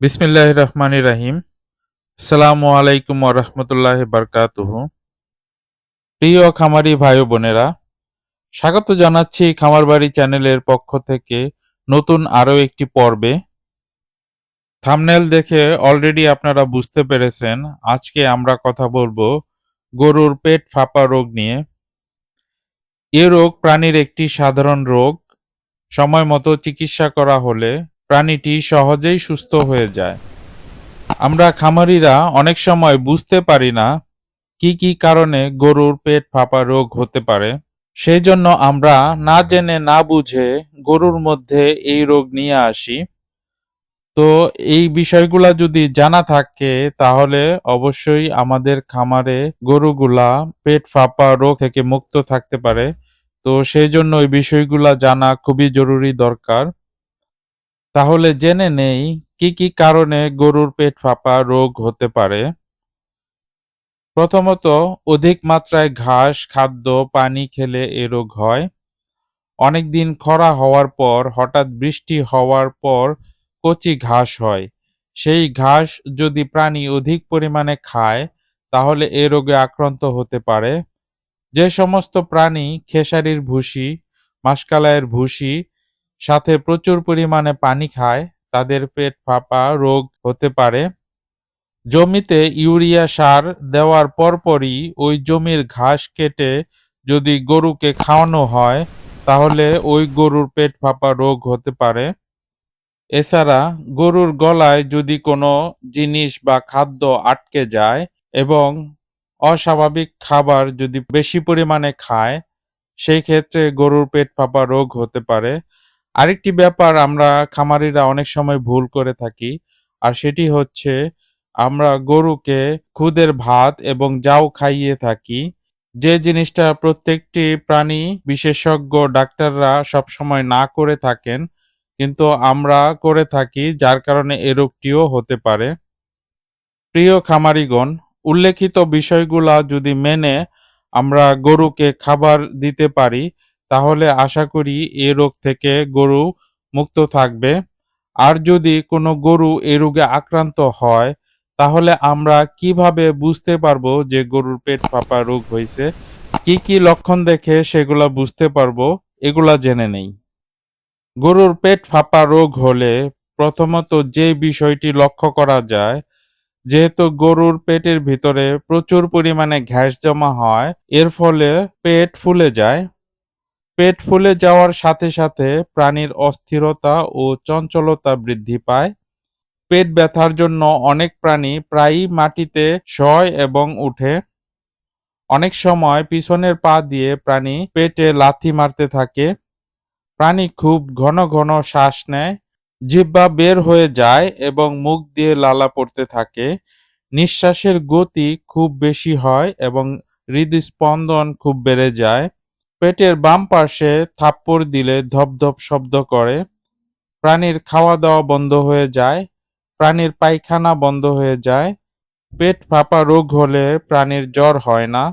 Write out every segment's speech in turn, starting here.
বিসমিল্লাহ রহমান রাহিম সালামু আলাইকুম রহমতুল্লাহ বারকাতুহ। প্রিয় খামারি ভাই বোনেরা, স্বাগত জানাচ্ছি খামারবাড়ি চ্যানেলের পক্ষ থেকে নতুন আরও একটি পর্বে। থামনেল দেখে অলরেডি আপনারা বুঝতে পেরেছেন, আজকে আমরা কথা বলব গরুর পেট ফাঁপা রোগ নিয়ে। এ রোগ প্রাণীর একটি সাধারণ রোগ। সময় মতো চিকিৎসা করা হলে প্রাণীটি সহজেই সুস্থ হয়ে যায়। আমরা খামারিরা অনেক সময় বুঝতে পারি না কি কি কারণে গরুর পেট ফাঁপা রোগ হতে পারে। সেই জন্য আমরা না জেনে না বুঝে গরুর মধ্যে এই রোগ নিয়ে আসি। তো এই বিষয়গুলা যদি জানা থাকে, তাহলে অবশ্যই আমাদের খামারে গরুগুলা পেট ফাঁপা রোগ থেকে মুক্ত থাকতে পারে। তো সেই জন্য এই বিষয়গুলা জানা খুবই জরুরি দরকার। তাহলে জেনে নেই কি কি কারণে গরুর পেট ফাঁপা রোগ হতে পারে। প্রথমত, অধিক মাত্রায় ঘাস, খাদ্য, পানি খেলে এ রোগ হয়। অনেকদিন খরা হওয়ার পর, হঠাৎ বৃষ্টি হওয়ার পর কচি ঘাস হয়। সেই ঘাস যদি প্রাণী অধিক পরিমাণে খায়, তাহলে এ রোগে আক্রান্ত হতে পারে। যে সমস্ত প্রাণী খেসারির ভুসি, মাসকালাইয়ের ভুসি সাথে প্রচুর পরিমাণে পানি খায়, তাদের পেট ফাঁপা রোগ হতে পারে। জমিতে ইউরিয়া সার দেওয়ার পরপরই ওই জমির ঘাস কেটে যদি গরুকে খাওয়ানো হয়, তাহলে ওই গরুর পেট ফাঁপা রোগ হতে পারে। এছাড়া গরুর গলায় যদি কোনো জিনিস বা খাদ্য আটকে যায় এবং অস্বাভাবিক খাবার যদি বেশি পরিমাণে খায়, সেই ক্ষেত্রে গরুর পেট ফাঁপা রোগ হতে পারে। আরেকটি ব্যাপার আমরা খামারিরা অনেক সময় ভুল করে থাকি, আর সেটি হচ্ছে আমরা গরুকে খুদের ভাত এবং যাও খাইয়ে থাকি। যে জিনিসটা প্রত্যেকটি প্রাণী বিশেষজ্ঞ ডাক্তাররা সবসময় না করে থাকেন, কিন্তু আমরা করে থাকি, যার কারণে এ রোগটিও হতে পারে। প্রিয় খামারিগণ, উল্লেখিত বিষয়গুলা যদি মেনে আমরা গরুকে খাবার দিতে পারি তাহলে আশা করি এ রোগ থেকে গরু মুক্ত থাকবে। আর যদি কোনো গরু এ রোগে আক্রান্ত হয়, তাহলে আমরা কীভাবে বুঝতে পারব যে গরুর পেট ফাঁপা রোগ হয়েছে? কি কি লক্ষণ দেখে সেগুলা বুঝতে পারব? এগুলা জেনে নেই। গরুর পেট ফাঁপা রোগ হলে প্রথমত যে বিষয়টি লক্ষ্য করা যায়, যেহেতু গরুর পেটের ভিতরে প্রচুর পরিমাণে ঘ্যাস জমা হয়, এর ফলে পেট ফুলে যায়। পেট ফুলে যাওয়ার সাথে সাথে প্রাণীর অস্থিরতা ও চঞ্চলতা বৃদ্ধি পায়। পেট ব্যথার জন্য অনেক প্রাণী প্রায়ই মাটিতে শয় এবং উঠে। অনেক সময় পিছনের পা দিয়ে প্রাণী পেটে লাথি মারতে থাকে। প্রাণী খুব ঘন ঘন শ্বাস নেয়। জিহ্বা বের হয়ে যায় এবং মুখ দিয়ে লালা পড়তে থাকে। নিঃশ্বাসের গতি খুব বেশি হয় এবং হৃদস্পন্দন খুব বেড়ে যায়। পেটের বাম পাশে থাপ্পড় দিলে ধপধপ শব্দ করে। প্রাণীর খাওয়া দাওয়া বন্ধ হয়ে যায়। প্রাণীর পায়খানা বন্ধ হয়ে যায়। পেট ফাঁপা রোগ হলে প্রাণীর জ্বর হয় না।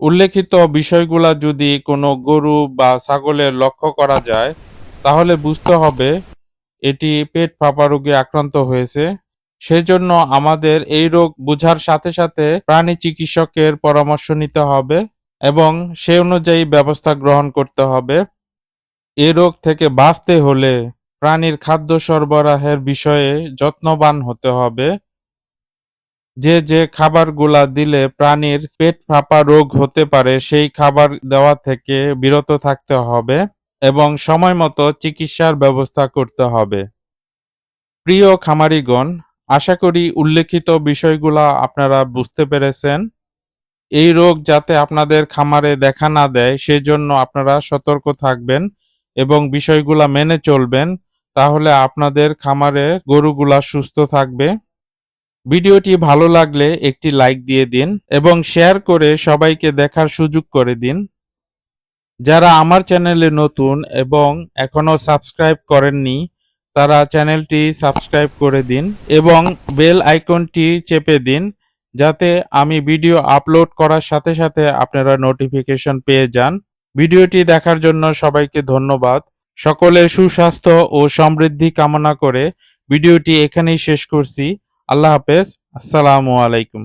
উল্লেখিত বিষয়গুলা যদি কোনো গরু বা ছাগলের লক্ষ্য করা যায়, তাহলে বুঝতে হবে এটি পেট ফাঁপা রোগে আক্রান্ত হয়েছে। সেজন্য আমাদের এই রোগ বোঝার সাথে সাথে প্রাণী চিকিৎসকের পরামর্শ নিতে হবে। এবং সে অনুযায়ী ব্যবস্থা গ্রহণ করতে হবে। এ রোগ থেকে বাঁচতে হলে প্রাণীর খাদ্য সরবরাহের বিষয়ে যত্নবান হতে হবে। যে যে খাবারগুলা দিলে প্রাণীর পেট ফাঁপা রোগ হতে পারে, সেই খাবার দেওয়া থেকে বিরত থাকতে হবে এবং সময় মতো চিকিৎসার ব্যবস্থা করতে হবে। প্রিয় খামারিগণ, আশা করি উল্লেখিত বিষয়গুলা আপনারা বুঝতে পেরেছেন। এই রোগ যাতে আপনাদের খামারে দেখা না দেয়, সেজন্য আপনারা সতর্ক থাকবেন এবং বিষয়গুলা মেনে চলবেন। তাহলে আপনাদের খামারে গরুগুলা সুস্থ থাকবে। ভিডিওটি ভালো লাগলে একটি লাইক দিয়ে দিন এবং শেয়ার করে সবাইকে দেখার সুযোগ করে দিন। যারা আমার চ্যানেলে নতুন এবং এখনও সাবস্ক্রাইব করেননি, তারা চ্যানেলটি সাবস্ক্রাইব করে দিন এবং বেল আইকনটি চেপে দিন। যাতে আমি ভিডিও আপলোড করার সাথে সাথে আপনারা নোটিফিকেশন পেয়ে যান। ভিডিওটি দেখার জন্য সবাইকে ধন্যবাদ। সকলের সুস্বাস্থ্য ও সমৃদ্ধি কামনা করে ভিডিওটি এখানেই শেষ করছি। আল্লাহ হাফেজ। আসসালামু আলাইকুম।